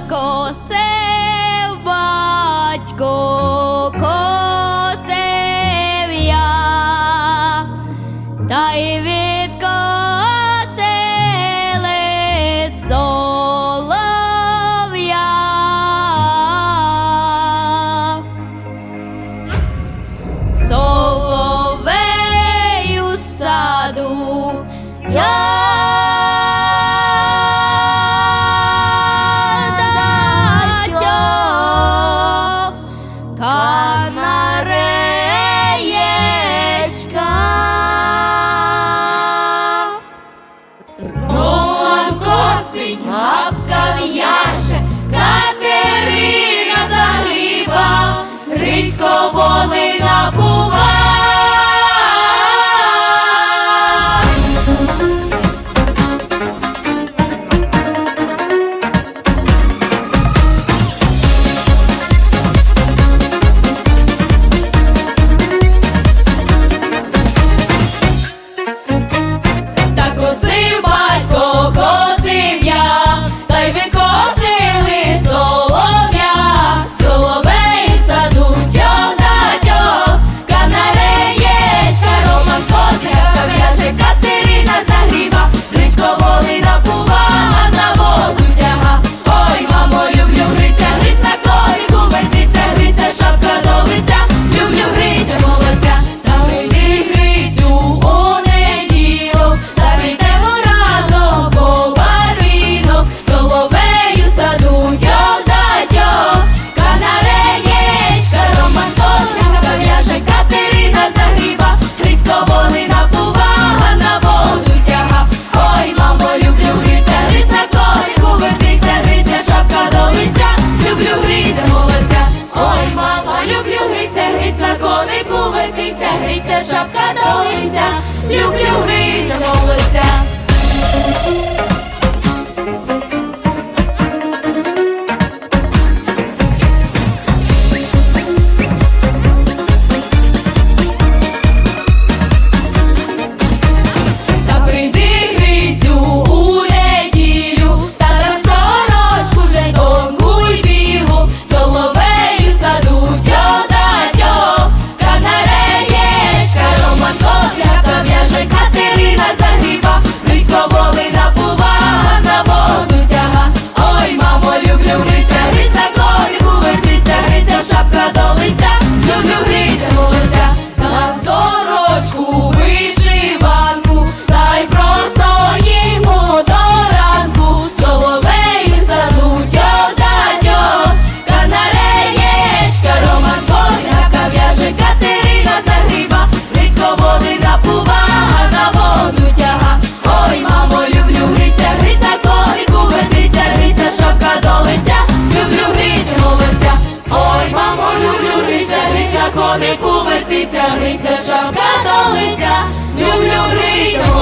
косив батько, косив я, та й відкосили солов'я. Соловей у саду. yeah. Дивись на конику вертиться, гриця, шапка долиця, люблю гриця, молодця. риця, риця, шапка до лиця, люблю риця.